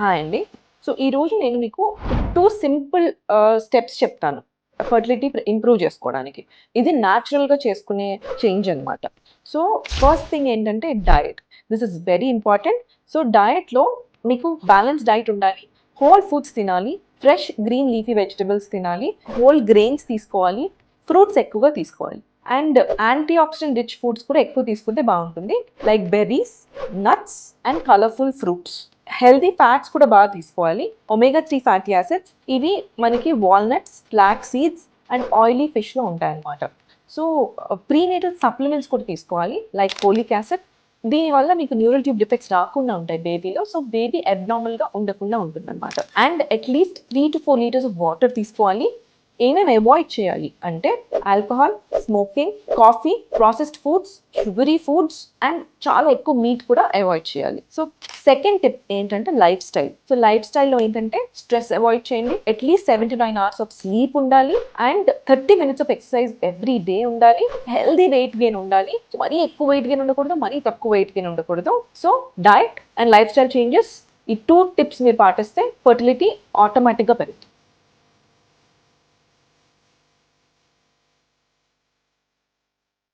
Hi అండి. So ఈరోజు నేను మీకు టూ సింపుల్ స్టెప్స్ చెప్తాను. ఫర్టిలిటీ ఇంప్రూవ్ చేసుకోవడానికి. ఇది న్యాచురల్గా చేసుకునే చేంజ్ అనమాట సో ఫస్ట్ థింగ్ ఏంటంటే diet this is very important. So డయట్లో మీకు బ్యాలెన్స్ డైట్ ఉండాలి. హోల్ ఫుడ్స్ తినాలి. ఫ్రెష్ గ్రీన్ లీఫీ వెజిటబుల్స్ తినాలి. హోల్ గ్రెయిన్స్ తీసుకోవాలి. ఫ్రూట్స్ ఎక్కువగా తీసుకోవాలి. And antioxidant rich foods కూడా ఎక్కువ తీసుకుంటే బాగుంటుంది. Like berries nuts and colourful fruits. Healthy fats కూడా బాగా తీసుకోవాలి. Omega three fatty acids. ఇవి మనకి walnuts flax seeds and oily ఫిష్లో ఉంటాయన్నమాట. సో ప్రీనేటల్ సప్లిమెంట్స్ కూడా తీసుకోవాలి. Like folic acid. దీనివల్ల మీకు న్యూరల్ ట్యూబ్ డిఫెక్ట్స్ రాకుండా ఉంటాయి బేబీలో. సో బేబీ అబ్నార్మల్గా ఉండకుండా ఉంటుంది అనమాట and at least three to four litres of water తీసుకోవాలి. ఏమేమి అవాయిడ్ చేయాలి అంటే alcohol smoking coffee processed foods sugary foods and చాలా ఎక్కువ మీట్ కూడా అవాయిడ్ చేయాలి. సో సెకండ్ టిప్ ఏంటంటే లైఫ్ స్టైల్ సో లైఫ్ స్టైల్లో ఏంటంటే స్ట్రెస్ అవాయిడ్ చేయండి. At least seventy nine hours of sleep ఉండాలి. And thirty minutes of exercise every day ఉండాలి. హెల్దీ వెయిట్ గెయిన్ ఉండాలి. మరీ ఎక్కువ వెయిట్ గెయిన్ ఉండకూడదు మరీ తక్కువ వెయిట్ గెయిన్ ఉండకూడదు. So diet and lifestyle changes ఈ టూ టిప్స్ మీరు పాటిస్తే ఫర్టిలిటీ ఆటోమేటిక్గా పెరుగుతుంది.